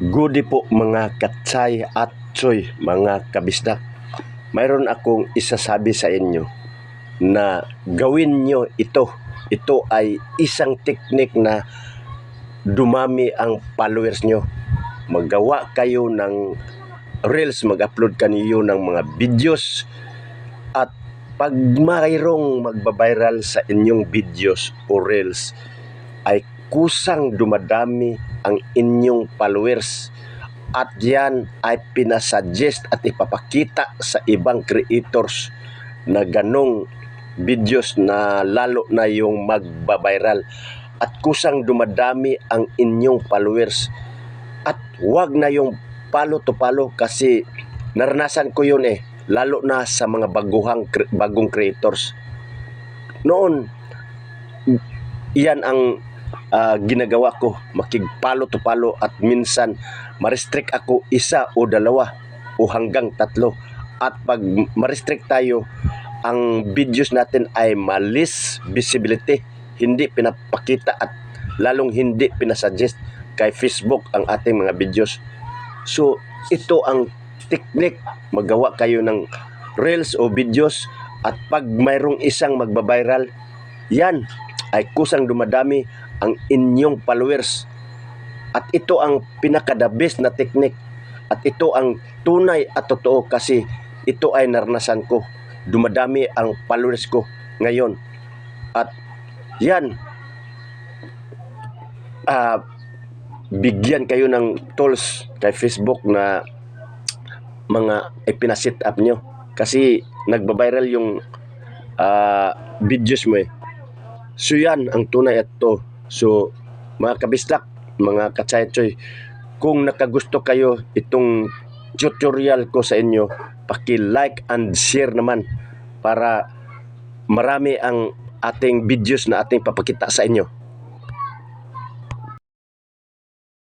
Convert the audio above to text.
Gudi po mga katsay at tsoy, mga kabisdak. Mayroon akong isasabi sa inyo na gawin nyo ito. Ito ay isang teknik na dumami ang followers nyo. Magawa kayo ng reels, mag-upload kayo ng mga videos at pag mayroong magbabiral sa inyong videos o reels ay kusang dumadami ang inyong followers. At yan ay pinasuggest at ipapakita sa ibang creators na ganong videos na lalo na yung magbabiral at kusang dumadami ang inyong followers. At wag na yung palo to palo kasi naranasan ko yun eh. Lalo na sa mga baguhang bagong creators. Noon iyan ang ah, ginagawa ko makigpalo to palo at minsan ma-restrict ako isa o dalawa o hanggang tatlo. At pag ma-restrict tayo ang videos natin ay malis visibility. Hindi pinapakita at lalong hindi pinasuggest kay Facebook ang ating mga videos. So ito ang technique. Magawa kayo ng reels o videos at pag mayroong isang magbabiral yan ay kusang dumadami ang inyong followers. At ito ang pinaka the best na technique. At ito ang tunay at totoo kasi ito ay naranasan ko. Dumadami ang followers ko ngayon. At yan ah bigyan kayo ng tools kay Facebook na mga ipinasit up nyo. Kasi nagbabiral yung ah, videos mo eh. So yan ang tunay at to so mga kabistak mga katsaychoy kung nakagusto kayo itong tutorial ko sa inyo paki-like and share naman para marami ang ating videos na ating papakita sa inyo